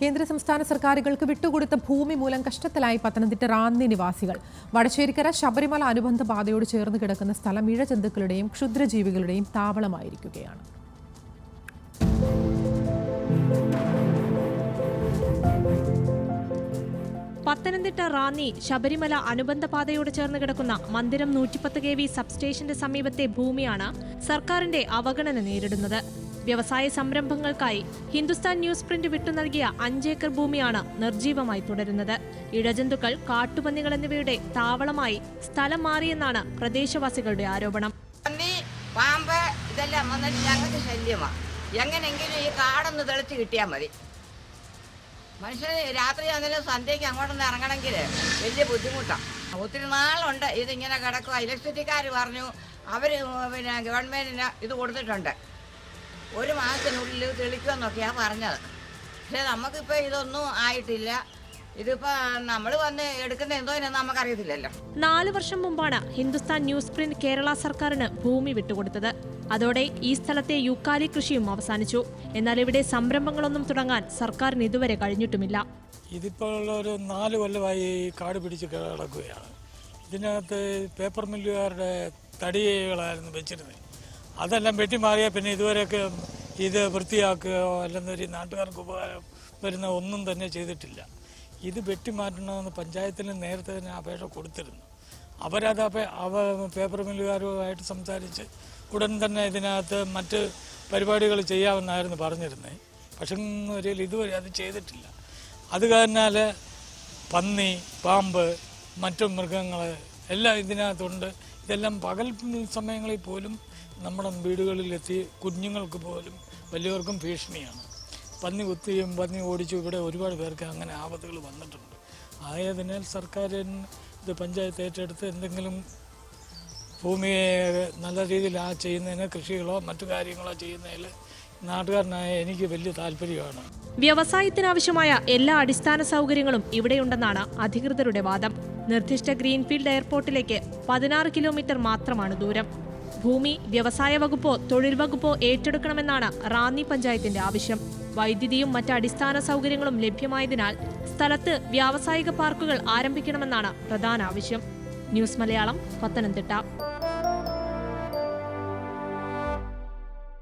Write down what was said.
കേന്ദ്ര സംസ്ഥാന സർക്കാരുകൾക്ക് വിട്ടുകൊടുത്ത ഭൂമി മൂലം കഷ്ടത്തിലായി പത്തനംതിട്ട റാന്നി നിവാസികൾ. വടശ്ശേരിക്കര ശബരിമല അനുബന്ധ പാതയോട് ചേർന്ന് കിടക്കുന്ന സ്ഥലം ഇഴജന്തുക്കളുടെയും ക്ഷുദ്രജീവികളുടെയും താവളമായിരിക്കുകയാണ്. പത്തനംതിട്ട റാന്നി ശബരിമല അനുബന്ധ പാതയോട് ചേർന്ന് കിടക്കുന്ന മന്ദിരം നൂറ്റിപ്പത്ത് കെ വി സബ്സ്റ്റേഷന്റെ സമീപത്തെ ഭൂമിയാണ് സർക്കാരിന്റെ അവഗണന നേരിടുന്നത്. വ്യവസായ സംരംഭങ്ങൾക്കായി ഹിന്ദുസ്ഥാൻ ന്യൂസ് പ്രിന്റ് വിട്ടു നൽകിയ അഞ്ചേക്കർ ഭൂമിയാണ് നിർജീവമായി തുടരുന്നത്. ഇഴജന്തുക്കൾ കാട്ടുപന്നികൾ എന്നിവയുടെ താവളമായി സ്ഥലം മാറിയെന്നാണ് പ്രദേശവാസികളുടെ ആരോപണം. പന്നി പാമ്പ് ഇതെല്ലാം വന്നിട്ട് ഞങ്ങൾക്ക് ശല്യമാണ് എങ്ങനെങ്കിലും ഈ കാടൊന്ന് തെളിച്ച് കിട്ടിയാൽ മതി. മനുഷ്യന് രാത്രി ആണെങ്കിലും സന്ധ്യയ്ക്ക് അങ്ങോട്ടൊന്ന് ഇറങ്ങണമെങ്കിൽ വലിയ ബുദ്ധിമുട്ടാണ് ഒത്തിരി നാളുണ്ട് ഇതിങ്ങനെ കിടക്കുക. ഇലക്ട്രിസിറ്റിക്കാർ പറഞ്ഞു അവർ പിന്നെ ഗവൺമെന്റിന് ഇത് കൊടുത്തിട്ടുണ്ട്. ഒരു മാസത്തിനുള്ളിൽ തെളിക്കുമെന്നൊക്കെയാണ് പറഞ്ഞത്. പക്ഷേ നമുക്കിപ്പോൾ ഇതൊന്നും ആയിട്ടില്ല. ഇതിപ്പോ നമ്മൾ വന്ന് എടുക്കുന്ന എന്തോ നമുക്കറിയത്തില്ലല്ലോ. നാല് വർഷം മുമ്പാണ് ഹിന്ദുസ്ഥാൻ ന്യൂസ് പ്രിന്റ് കേരള സർക്കാരിന് ഭൂമി വിട്ടുകൊടുത്തത്. അതോടെ ഈ സ്ഥലത്തെ യുക്കാലി കൃഷിയും അവസാനിച്ചു. എന്നാൽ ഇവിടെ സംരംഭങ്ങളൊന്നും തുടങ്ങാൻ സർക്കാരിന് ഇതുവരെ കഴിഞ്ഞിട്ടുമില്ല. ഇതിപ്പോൾ ഉള്ള ഒരു നാല് കൊല്ലമായി കാട് പിടിച്ച് കിടക്കുകയാണ്. ഇതിനകത്ത് പേപ്പർ മില്ലുകാരുടെ തടികളായിരുന്നു വെച്ചിരുന്നത്. അതെല്ലാം വെട്ടിമാറിയാൽ പിന്നെ ഇതുവരെയൊക്കെ ഇത് വൃത്തിയാക്കുകയോ അല്ലെങ്കിൽ ഒരു നാട്ടുകാർക്ക് ഉപകാരം വരുന്ന ഒന്നും തന്നെ ചെയ്തിട്ടില്ല. ഇത് വെട്ടിമാറ്റണമെന്ന് പഞ്ചായത്തിൽ നേരത്തെ തന്നെ അപേക്ഷ കൊടുത്തിരുന്നു. അവരത് അവ പേപ്പർ മില്ലുകാരുമായിട്ട് സംസാരിച്ച് ഉടൻ തന്നെ ഇതിനകത്ത് മറ്റ് പരിപാടികൾ ചെയ്യാമെന്നായിരുന്നു പറഞ്ഞിരുന്നത് പക്ഷെ ഒരു ഇതുവരെ അത് ചെയ്തിട്ടില്ല. അത് കാരണാൽ പന്നി പാമ്പ് മറ്റു മൃഗങ്ങൾ എല്ലാം ഇതിനകത്തുണ്ട്. ഇതെല്ലാം പകൽ സമയങ്ങളിൽ പോലും നമ്മുടെ വീടുകളിലെത്തി കുഞ്ഞുങ്ങൾക്ക് പോലും വലിയവർക്കും ഭീഷണിയാണ്. പന്നി കുത്തിയും പന്നി ഓടിച്ചും ഇവിടെ ഒരുപാട് പേർക്ക് അങ്ങനെ ആപത്തുകൾ വന്നിട്ടുണ്ട്. ആയതിനാൽ സർക്കാരിന് ഇത് പഞ്ചായത്ത് ഏറ്റെടുത്ത് എന്തെങ്കിലും ഭൂമിയെ നല്ല രീതിയിൽ ആ ചെയ്യുന്നതിന് കൃഷികളോ മറ്റു കാര്യങ്ങളോ ചെയ്യുന്നതിൽ നാട്ടുകാരനായ എനിക്ക് വലിയ താല്പര്യമാണ്. വ്യവസായത്തിനാവശ്യമായ എല്ലാ അടിസ്ഥാന സൗകര്യങ്ങളും ഇവിടെയുണ്ടെന്നാണ് അധികൃതരുടെ വാദം. നിർദ്ദിഷ്ട ഗ്രീൻഫീൽഡ് എയർപോർട്ടിലേക്ക് പതിനാറ് കിലോമീറ്റർ മാത്രമാണ് ദൂരം. ഭൂമി വ്യവസായ വകുപ്പോ തൊഴിൽ വകുപ്പോ ഏറ്റെടുക്കണമെന്നാണ് റാന്നി പഞ്ചായത്തിന്റെ ആവശ്യം. വൈദ്യുതിയും മറ്റ് അടിസ്ഥാന സൗകര്യങ്ങളും ലഭ്യമായതിനാൽ സ്ഥലത്ത് വ്യാവസായിക പാർക്കുകൾ ആരംഭിക്കണമെന്നാണ് പ്രധാന ആവശ്യം. ന്യൂസ് മലയാളം പത്തനംതിട്ട.